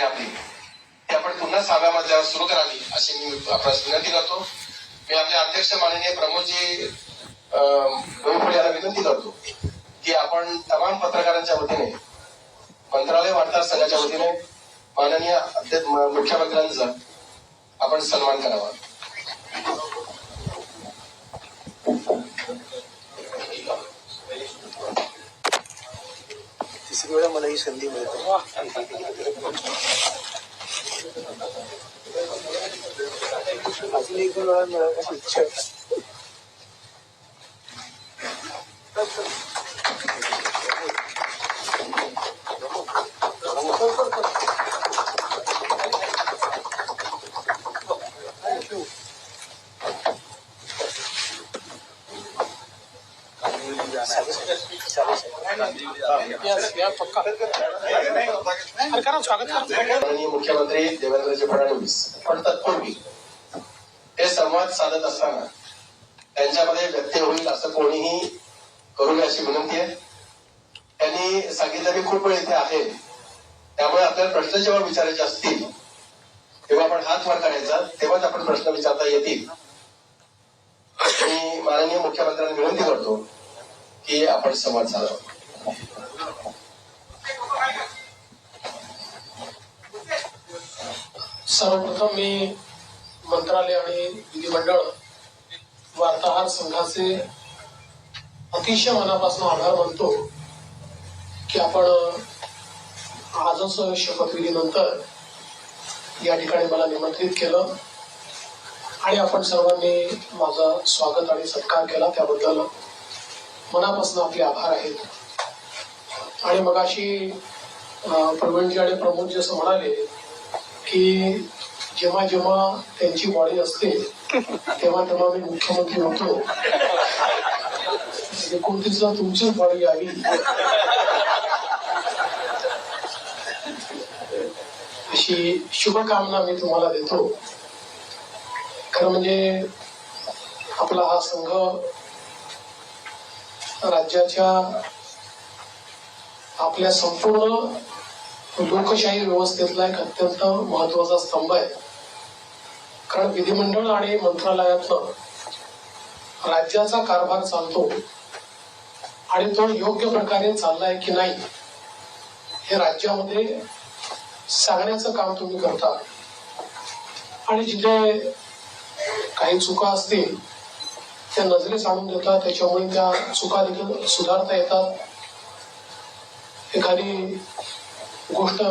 आहे आपली. ती आपण पुन्हा सहाव्या मजल्यावर सुरू करावी अशी मी आपल्यास विनंती करतो. मी आपले अध्यक्ष माननीय प्रमोदजी डोईफळे यांना विनंती करतो की आपण तमाम पत्रकारांच्या वतीने मंत्रालय वार्ताहर संघाच्या वतीने माननीय अध्यक्ष मुख्यमंत्र्यांचा आपण सन्मान करावा. तिसरी वेळा मला ही संधी मिळते. अजून एक दोन वेळा मिळायची इच्छा मुख्यमंत्री देवेंद्रजी फडणवीस पण तत्पूर्वी हे संवाद साधत असताना त्यांच्यामध्ये व्यत्यय होईल असं कोणीही करू नये अशी विनंती आहे. त्यांनी सांगितलं की खूप वेळ इथे आहे. त्यामुळे आपल्याला प्रश्न जेव्हा विचारायचे असतील तेव्हा आपण हात वर करायचा तेव्हाच आपण प्रश्न विचारता येतील. मी माननीय मुख्यमंत्र्यांना विनंती करतो हे आपण संवाद साधावा सर्वप्रथम मी मंत्रालय आणि विधिमंडळ वार्ताहर संघाचे अतिशय मनापासून आभार मानतो की आपण आजच शपथविधीनंतर या ठिकाणी मला निमंत्रित केलं आणि आपण सर्वांनी माझा स्वागत आणि सत्कार केला त्याबद्दल मनापासून आपले आभार आहेत. आणि मगाशी अशी प्रवीणजी आणि प्रमोदजी असं म्हणाले की जेव्हा जेव्हा त्यांची बॉडी असते तेव्हा तेव्हा मी मुख्यमंत्री होतो. म्हणजे एकोणतीसला तुमचीच बॉडी यावी. अशी शुभकामना मी तुम्हाला देतो. खरं म्हणजे आपला हा संघ राज्याच्या आपल्या संपूर्ण लोकशाही व्यवस्थेतला एक अत्यंत महत्त्वाचा स्तंभ आहे. कारण विधिमंडळ आणि मंत्रालयातलं राज्याचा कारभार चालतो आणि तो योग्य प्रकारे चाललाय की नाही हे राज्यामध्ये सांगण्याचं काम तुम्ही करता. आणि जिथे काही चुका असतील त्या नजरेस आणून देतात त्याच्यामुळे त्या चुका देखील सुधारता येतात. एखादी गोष्ट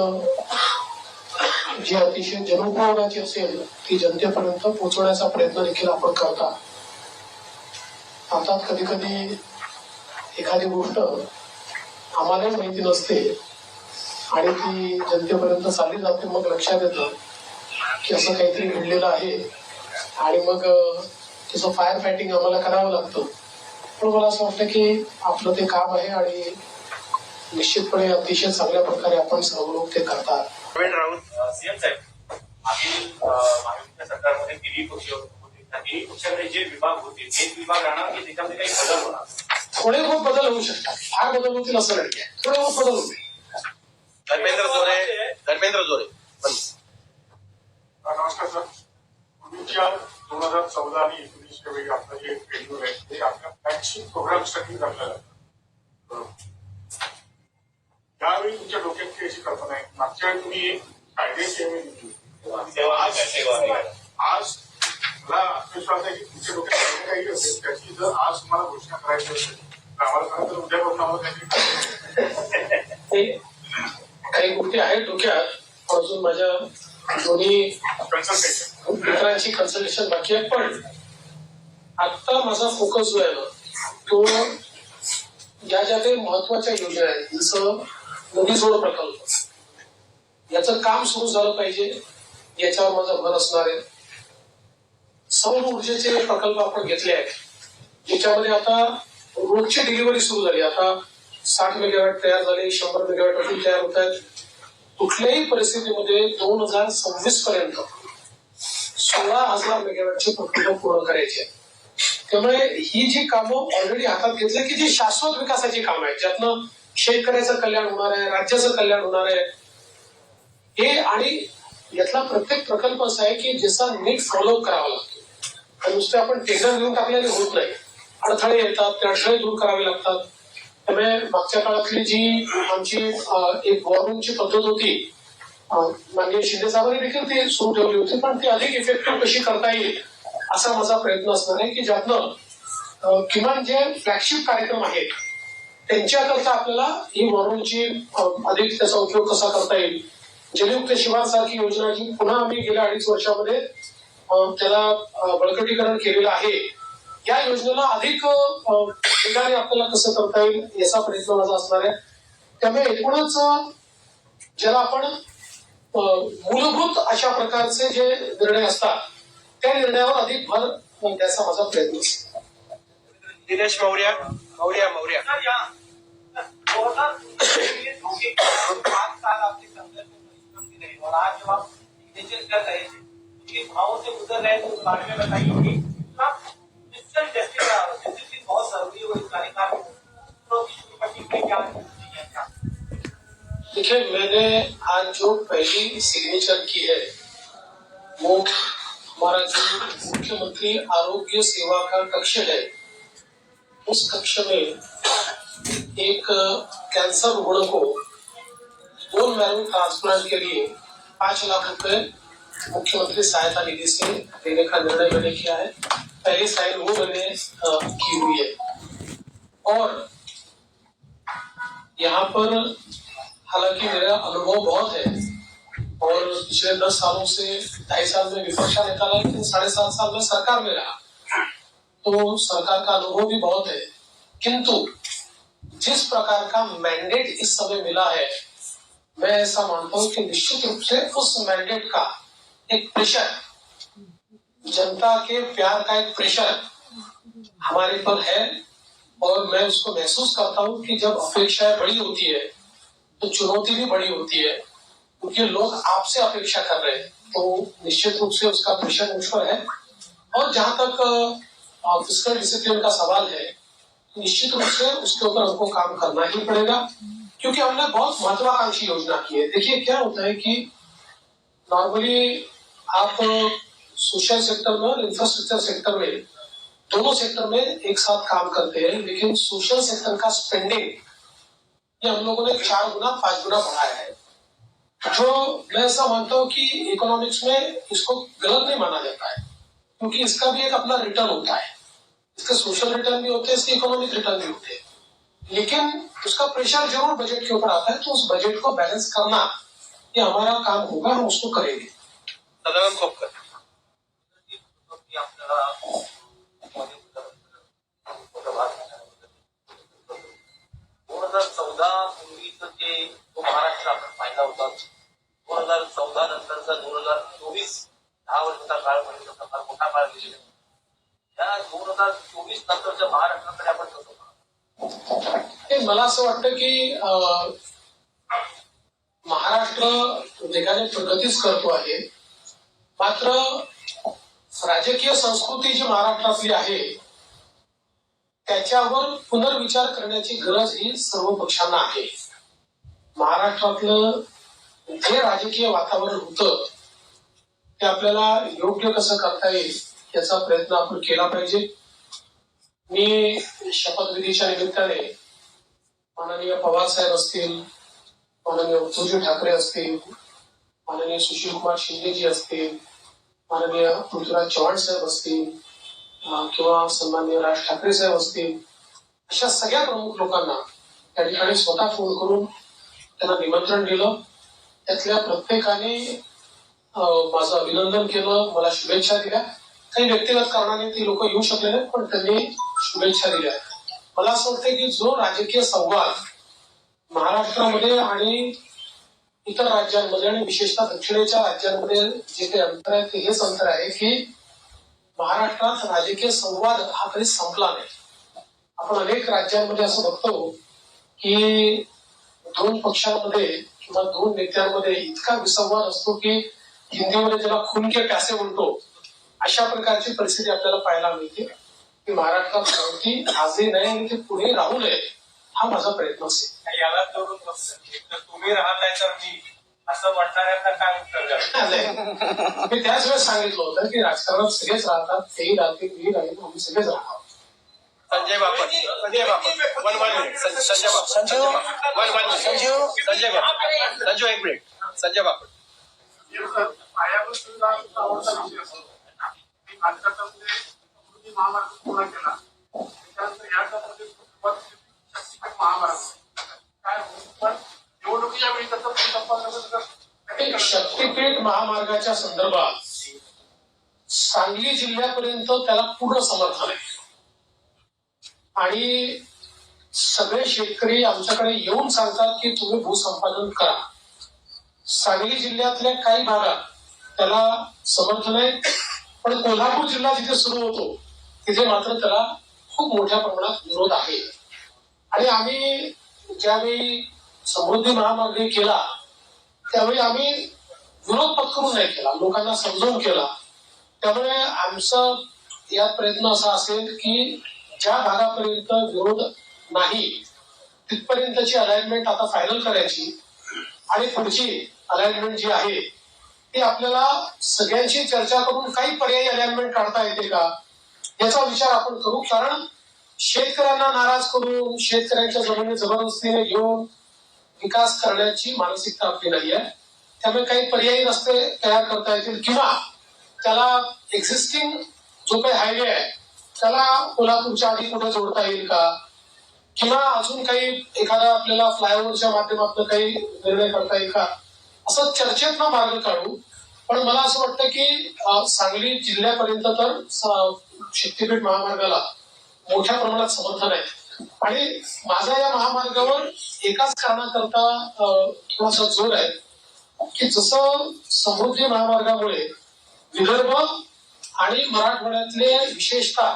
जी अतिशय जनोपयोगाची असेल ती जनतेपर्यंत पोहोचवण्याचा प्रयत्न देखील आपण करता. अर्थात कधी कधी एखादी गोष्ट आम्हालाही माहिती नसते आणि ती जनतेपर्यंत चालली जाते मग लक्षात येतं की असं काहीतरी घडलेलं आहे. आणि मग त्याचं फायर फायटिंग आम्हाला करावं लागतं. पण मला असं वाटतं की आपलं ते काम आहे आणि निश्चितपणे अतिशय चांगल्या प्रकारे आपण सर्व लोक ते करतात. प्रवीण राऊत सीएम साहेब मागील महायुतीच्या सरकारमध्ये तिन्ही पक्ष होते. त्या तिन्ही पक्षाकडे जे विभाग होते तेच विभाग राहणार की त्याच्यामध्ये काही बदल होणार? थोडे बहुत बदल होऊ शकतात. फार बदल होतील असं नाही थोडे बहुत बदल होतील. धर्मेंद्र जोरे धर्मेंद्र जोरे नमस्कार सर. दोन हजार चौदा आणि एकोणीसच्या वेळी आपलं जे शेड्यूल आहे ते आपल्या वॅक्सिन प्रोग्रामसाठी आपल्याला अं, त्यावेळी तुमच्या डोक्यात काही अशी कल्पना आहे? मागच्या वेळी तुम्ही एक कायद्याची हमी दिली आज मला आत्मविश्वास आहे की तुमच्या डोक्यात काही असेल त्याची जर आज तुम्हाला घोषणा करायची असेल तर आम्हाला सांगा तर उद्यापासून आम्हाला काहीतरी ते काही गोष्टी आहेत डोक्यात अजून माझ्या दोन्ही कन्सल्टेशन मित्रांची कन्सल्टेशन बाकी आहे पण आता माझा फोकस जो आहे ना तो ज्या ज्या काही महत्त्वाच्या योजना आहेत जसं नदी जोड प्रकल्प याचं काम सुरू झालं पाहिजे याच्यावर माझा भर असणार आहे. सौर ऊर्जेचे प्रकल्प आपण घेतले आहेत याच्यामध्ये आता रोजची डिलिव्हरी सुरू झाली आता साठ मेगावॅट तयार झाले शंभर मेगावॅट अजून तयार होत आहेत. कुठल्याही परिस्थितीमध्ये दोन हजार सव्वीस पर्यंत सोळा हजार मेगावॅटचे प्रकल्प पूर्ण करायचे त्यामुळे ही जी कामं ऑलरेडी हातात घेतली की जी शाश्वत विकासाची कामं आहेत ज्यातनं शेतकऱ्याचं कल्याण होणार आहे राज्याचं कल्याण होणार आहे. हे आणि यातला प्रत्येक प्रकल्प असा आहे की ज्याचा नीट फॉलोअप करावा लागतो. आणि नुसते आपण टेंडर घेऊन टाकल्याने होत नाही. अडथळे येतात ते अडथळे दूर करावे लागतात. त्यामुळे मागच्या काळातली जी आमची एक वॉरूमची पद्धत होती माननीय शिंदे साहेबांनी देखील ती सुरू ठेवली होती पण ती अधिक इफेक्टिव्ह कशी करता येईल असा माझा प्रयत्न असणार आहे की ज्यातनं किमान जे फ्लॅगशिप कार्यक्रम आहेत त्यांच्याकरता आपल्याला ही मॉडेलची अधिक त्याचा उपयोग कसा करता येईल? जलयुक्त शिवार सारखी योजना जी पुन्हा आम्ही गेल्या अडीच वर्षामध्ये त्याला बळकटीकरण केलेलं आहे या योजनेला अधिक वेगाने आपल्याला कसं करता येईल याचा प्रयत्न माझा असणार आहे. त्यामुळे एकूणच ज्याला आपण मूलभूत अशा प्रकारचे जे निर्णय असतात त्या निर्णयावर अधिक भर द्यायचा माझा प्रयत्न असेल दिनेश मौर्य मौर्य मौर्य. बहुत जरूरी हो इस कार्यकाल में देखिए मैंने आज जो पहली सिग्नेचर की है, वो हमारा जो मुख्यमंत्री आरोग्य सेवा का कक्ष है, उस कक्ष में एक कैंसर रुग्ण को बोन मैरो ट्रांसप्लांट के लिए पाँच लाख रुपए मुख्यमंत्री सहायता निधि से देने का निर्णय मैंने किया है। पहली साइन वो मैंने की हुई है। और यहाँ पर हालाँकि मेरा अनुभव बहुत है। और पिछले दस सालों से, ढाई साल में विपक्ष का नेता रहा, लेकिन साढ़े सात साल में सरकार में रहा। तो सरकार का अनुभव भी बहुत है। किंतु जिस प्रकार का मैंडेट इस समय मिला है, मैं ऐसा मानता हूँ कि निश्चित रूप से उस मैंडेट का एक प्रेशर जनता के प्यार का एक प्रेशर हमारे पर है। और मैं उसको महसूस करता हूँ कि जब अपेक्षाएँ बड़ी होती है तो चुनौती भी बड़ी होती है, क्योंकि लोग आपसे अपेक्षा कर रहे हैं तो निश्चित रूप से उसका प्रेशर मुझ पर है। और जहाँ तक फ़िज़िकल डिसिप्लिन का सवाल है, निश्चित रूप से उसके ऊपर हमको काम करना ही पड़ेगा, क्योंकि हमने बहुत महत्वाकांक्षी योजना की है। देखिए, क्या होता है कि नॉर्मली आप सोशल सेक्टर में और इंफ्रास्ट्रक्चर सेक्टर में, दोनों सेक्टर में एक साथ काम करते हैं, लेकिन सोशल सेक्टर का स्पेंडिंग ये हम लोगों ने चार गुना, पाँच गुना बढ़ाया है। जो मैं ऐसा मानता हूँ कि इकोनॉमिक्स में इसको गलत नहीं माना जाता है, क्योंकि इसका भी एक अपना रिटर्न होता है। इसके सोशल रिटर्न भी होते हैं, इसके इकोनॉमिक रिटर्न भी होते हैं। लेकिन उसका प्रेशर ज़रूर बजट के ऊपर आता है तो उस बजट को बैलेंस करना, ये हमारा काम होगा, हम उसको करेंगे। असं वाटतं की महाराष्ट्र वेगाने प्रगतीच करतो आहे. मात्र राजकीय संस्कृती जी महाराष्ट्रातली आहे त्याच्यावर पुनर्विचार करण्याची गरज ही सर्व पक्षांना आहे. महाराष्ट्रातलं जे राजकीय वातावरण होतं ते आपल्याला योग्य कसं करता येईल याचा प्रयत्न आपण केला पाहिजे. मी शपथविधीच्या निमित्ताने माननीय पवार साहेब असतील माननीय उद्धवजी ठाकरे असतील माननीय सुशील कुमार शिंदेजी असतील माननीय पृथ्वीराज चव्हाण साहेब असतील किंवा सन्माननीय राज ठाकरे साहेब असतील अशा सगळ्या प्रमुख लोकांना त्या ठिकाणी स्वतः फोन करून त्यांना निमंत्रण दिलं. त्यातल्या प्रत्येकाने माझं अभिनंदन केलं मला शुभेच्छा दिल्या. काही व्यक्तिगत कारणाने ती लोक येऊ शकले नाहीत पण त्यांनी शुभेच्छा दिल्या. मला असं वाटतं की जो राजकीय संवाद महाराष्ट्रामध्ये आणि इतर राज्यांमध्ये आणि विशेषतः दक्षिणेच्या राज्यांमध्ये जे काही अंतर आहे ते हेच अंतर आहे की महाराष्ट्रात राजकीय संवाद हा कधी संपला नाही. आपण अनेक राज्यांमध्ये असं बघतो की दोन पक्षांमध्ये किंवा दोन नेत्यांमध्ये इतका विसंवाद असतो की हिंदीमध्ये ज्याला खुनके प्यासे म्हणतो अशा प्रकारची परिस्थिती आपल्याला पाहायला मिळते. की महाराष्ट्रात क्रांती आजही नाही आणि ती पुढे राहू नये हा माझा प्रयत्न असेल याला जोडून तर तुम्ही राहताय तर मी असं म्हणणाऱ्यांना काय उत्तर. मी त्याच वेळेस सांगितलं होतं की राजकारणात सगळेच राहतात तेही राहतील मीही राहील आम्ही सगळेच राहणार. Sanjay Bapat Sanjay Bapat one one minute Sanjay Bapat Sanjay Bapat. One one minute Sanjay Bapat Sanju एक मिनिट संजय बापट. पायाभूत सुविधा आवडता विषय असतो मी भारतामध्ये समृद्धी महामार्ग पूर्ण केला या सुरुवात केली शक्तिपीठ महामार्ग काय पण निवडणुकीच्या वेळी त्याचा शक्तीपीठ महामार्गाच्या संदर्भात सांगली जिल्ह्यापर्यंत त्याला पूर्ण समर्थन आहे. आणि सगळे शेतकरी आमच्याकडे येऊन सांगतात की तुम्ही भूसंपादन करा. सांगली जिल्ह्यातल्या काही भागात त्याला समर्थन आहे. पण कोल्हापूर जिल्हा जिथे सुरू होतो तिथे मात्र त्याला खूप मोठ्या प्रमाणात विरोध आहे. आणि आम्ही ज्यावेळी समृद्धी महामार्ग केला त्यावेळी आम्ही विरोध पत्करून नाही केला लोकांना समजून केला. त्यामुळे आमचा यात प्रयत्न असा असेल की ज्या भागापर्यंत विरोध नाही तिथपर्यंतची अलाइनमेंट आता फायनल करायची आणि पुढची अलाइनमेंट जी आहे ती आपल्याला सगळ्यांशी चर्चा करून काही पर्यायी अलाइनमेंट काढता येते का? याचा विचार आपण करू कारण शेतकऱ्यांना नाराज करून शेतकऱ्यांच्या जमिनी जबरदस्तीने घेऊन विकास करण्याची मानसिकता आपली नाही आहे त्यामुळे काही पर्यायी रस्ते तयार करता येतील किंवा त्याला एक्झिस्टिंग जो काही हायवे आहे त्याला कोल्हापूरच्या आधी कुठे जोडता येईल का? किंवा अजून काही एखादा आपल्याला फ्लायओव्हरच्या माध्यमातून काही निर्णय करता येईल का? असं चर्चेत मार्ग काढू. पण मला असं वाटतं की सांगली जिल्ह्यापर्यंत तर शक्तीपीठ महामार्गाला मोठ्या प्रमाणात समर्थन आहे. आणि माझा या महामार्गावर एकाच कारणाकरता थोडासा जोर आहे की जसं समृद्धी महामार्गामुळे विदर्भ आणि मराठवाड्यातले विशेषतः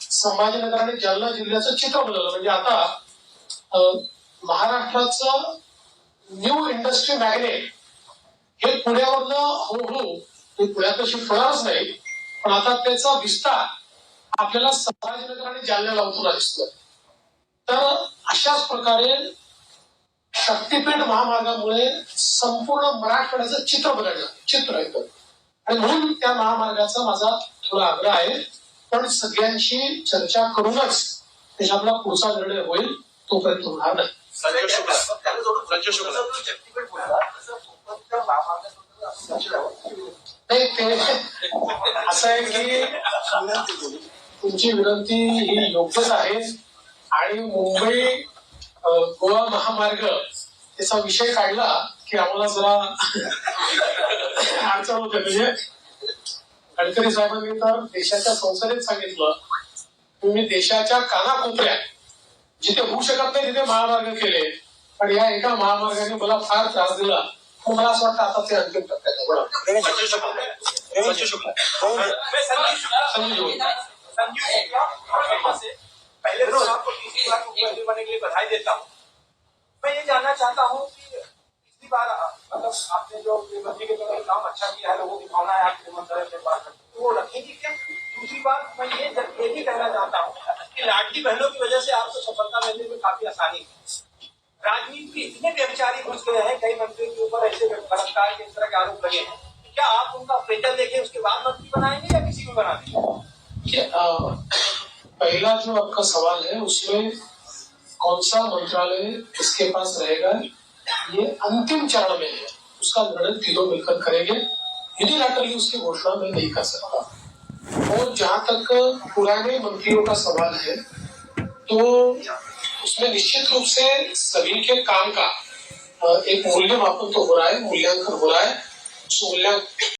संभाजीनगर आणि जालना जिल्ह्याचं चित्र बदललं. म्हणजे आता अं, महाराष्ट्राचं न्यू इंडस्ट्री मॅग्नेट हे पुण्यावरनं हळूहळू हे पुण्यात शिफ्ट होणारच नाही पण आता त्याचा विस्तार आपल्याला संभाजीनगर आणि जालन्याला होताना दिसतोय तर अशाच प्रकारे शक्तीपीठ महामार्गामुळे संपूर्ण मराठवाड्याचं चित्र बदललं. चित्र येतं आणि म्हणून त्या महामार्गाचा माझा थोडा आग्रह आहे. पण सगळ्यांशी चर्चा करूनच त्याच्यातला पुढचा निर्णय होईल तोपर्यंत होणार नाही. नाही ते असं आहे की तुमची विनंती ही योग्यच आहे. आणि मुंबई गोवा महामार्ग त्याचा विषय काढला की आम्हाला जरा अडचण होते. म्हणजे गडकरी साहेबांनी तर देशाच्या संसदेत सांगितलं तुम्ही देशाच्या कानाकोपऱ्यात जिथे होऊ शकत नाही तिथे महामार्ग केले. पण या एका महामार्गाने मला फार त्रास दिला. मला असं वाटतं आता ते अंतिम टप्प्यात. बरोबर. पहले तो आपको तीसरी बार मुख्यमंत्री बनने के लिए बधाई देता हूँ। मैं ये जानना चाहता हूँ कि पिछली बार मतलब आपने जो मुख्यमंत्री के तौर पर काम अच्छा किया है लोगों की भावना है आपके मंत्रालय से बात करते वो रखेंगे क्या? दूसरी बात मैं ये ये भी कहना चाहता हूँ कि लाडली बहनों की वजह से आपको सफलता मिलने में काफ़ी आसानी है राजनीति इतने व्यभिचारी घुस गए हैं कई मंत्रियों के ऊपर ऐसे बलात्कार के इस तरह के आरोप लगे हैं। क्या आप उनका प्रेजर देखें उसके बाद मंत्री बनाएँगे या किसी को बना देंगे? पहला जो आपका सवाल है, उसमें कौन सा मंत्रालय किसके पास रहेगा? ये अंतिम चरण में है। उसका निर्णय तीनों मिलकर करेंगे। यूनिलैटरली उसकी घोषणा में नहीं कर सकता। और जहाँ तक पुराने मंत्रियों का सवाल है तो उसमें निश्चित रूप से सभी के काम का एक मूल्यमापन तो हो रहा है, मूल्यांकन हो रहा है। उस मूल्यांकन